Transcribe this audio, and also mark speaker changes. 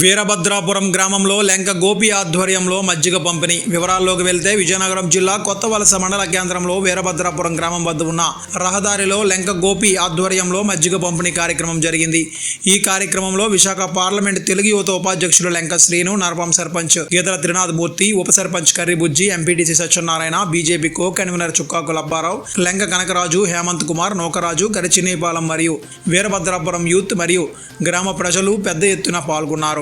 Speaker 1: వీరభద్రాపురం గ్రామంలో లెంక గోపి ఆధ్వర్యంలో మజ్జిగ పంపిణీ. వివరాల్లోకి వెళ్తే విజయనగరం జిల్లా కొత్త వలస మండల కేంద్రంలో వీరభద్రాపురం గ్రామం వద్ద ఉన్న రహదారిలో లెంక గోపి ఆధ్వర్యంలో మజ్జిగ పంపిణీ కార్యక్రమం జరిగింది. ఈ కార్యక్రమంలో విశాఖ పార్లమెంట్ తెలుగు యువత ఉపాధ్యక్షుడు లెంక శ్రీను నరపం సర్పంచ్ గీతల త్రినాథ్ మూర్తి ఉప sarpanch Karri Bujji MPTC Satyanarayana BJP co convenor చుక్కాకు Labbarao Lenka Kanakaraju Hemant Kumar Naukaraju Garichinepalem మరియు వీరభద్రాపురం యూత్ మరియు గ్రామ ప్రజలు పెద్ద ఎత్తున పాల్గొన్నారు.